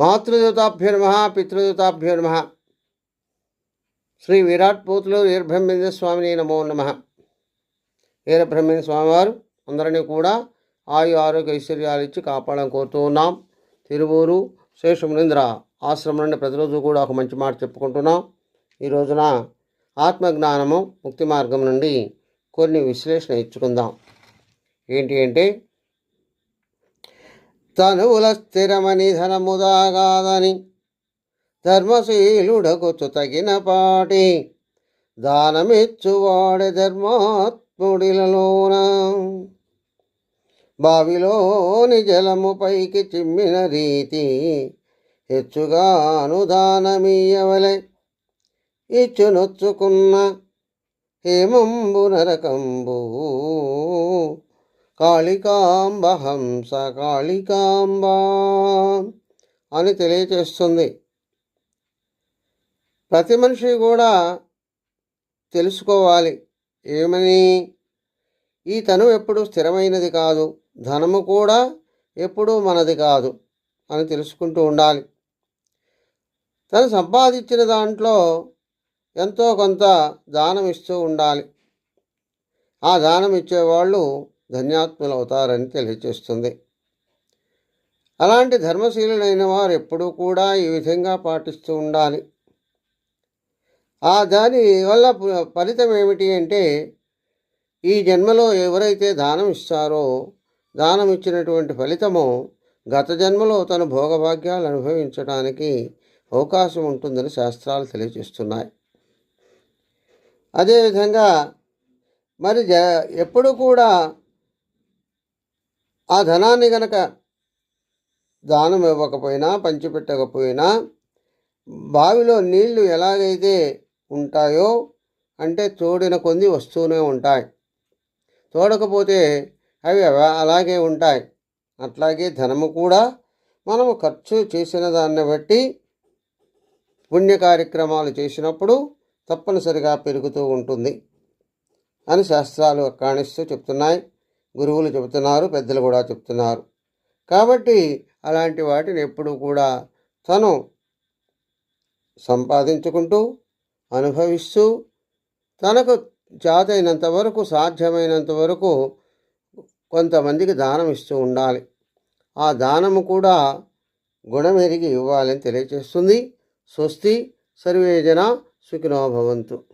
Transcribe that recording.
మాతృదూతాభ్యో నమ పితృదూతాభ్యో నమ శ్రీ విరాట్ పోతులు వీరబ్రహ్మేంద్ర స్వామిని నమో నమ. వీరబ్రహ్మేంద్ర స్వామివారు అందరినీ కూడా ఆయు ఆరోగ్య ఐశ్వర్యాలు ఇచ్చి కాపాడడం కోరుతూ ఉన్నాం. తిరువూరు శేషమునింద్ర ఆశ్రమం నుండి ప్రతిరోజు కూడా ఒక మంచి మాట చెప్పుకుంటున్నాం. ఈ రోజున ఆత్మజ్ఞానము ముక్తి మార్గం నుండి కొన్ని విశ్లేషణ ఇచ్చుకుందాం. ఏంటి అంటే తనువుల స్థిరమని ధనముదాగాదని ధర్మశీలుడగుచు తగిన పాటి దానమిచ్చువాడే ధర్మాత్ముడిలలోన. బావిలోని జలము పైకి చిమ్మిన రీతి హెచ్చుగా ఇచ్చు ఇచ్చునొచ్చుకున్న హేమంబు నరకంబు కాళికాంబ హంస కాళికాంబ అని తెలియచేస్తుంది. ప్రతి మనిషి కూడా తెలుసుకోవాలి. ఏమని? ఈ తను ఎప్పుడు స్థిరమైనది కాదు. ధనము కూడా ఎప్పుడూ మనది కాదు అని తెలుసుకుంటూ ఉండాలి. తను సంపాదించిన దాంట్లో ఎంతో కొంత దానం ఇస్తూ ఉండాలి. ఆ దానం ఇచ్చేవాళ్ళు ధన్యాత్ములు అవుతారని తెలియచేస్తుంది. అలాంటి ధర్మశీలుడైన వారు ఎప్పుడూ కూడా ఈ విధంగా పాటిస్తూ ఉండాలి. ఆ దాని వల్ల ఫలితం ఏమిటి అంటే ఈ జన్మలో ఎవరైతే దానం ఇస్తారో దానం ఇచ్చినటువంటి ఫలితము గత జన్మలో తన భోగభాగ్యాలు అనుభవించడానికి అవకాశం ఉంటుందని శాస్త్రాలు తెలియజేస్తున్నాయి. అదేవిధంగా మరి జ ఎప్పుడు కూడా ఆ ధనాన్ని గనక దానం ఇవ్వకపోయినా పంచిపెట్టకపోయినా బావిలో నీళ్ళు ఎలాగైతే ఉంటాయో అంటే తోడిన కొంది వస్తూనే ఉంటాయి. తోడకపోతే అవి అలాగే ఉంటాయి. అట్లాగే ధనము కూడా మనము ఖర్చు చేసిన దాన్ని బట్టి పుణ్య కార్యక్రమాలు చేసినప్పుడు తప్పనిసరిగా పెరుగుతూ ఉంటుంది అని శాస్త్రాలు కాణిస్తూ చెప్తున్నాయి. గురువులు చెబుతున్నారు పెద్దలు కూడా చెప్తున్నారు కాబట్టి అలాంటి వాటిని ఎప్పుడూ కూడా తను సంపాదించుకుంటూ అనుభవిస్తూ తనకు జాతైనంత వరకు సాధ్యమైనంత వరకు కొంతమందికి దానం ఇస్తూ ఉండాలి. ఆ దానము కూడా గుణమెరిగి ఇవ్వాలని తెలియచేస్తుంది. స్వస్తి సర్వేజన సుఖినోభవంతు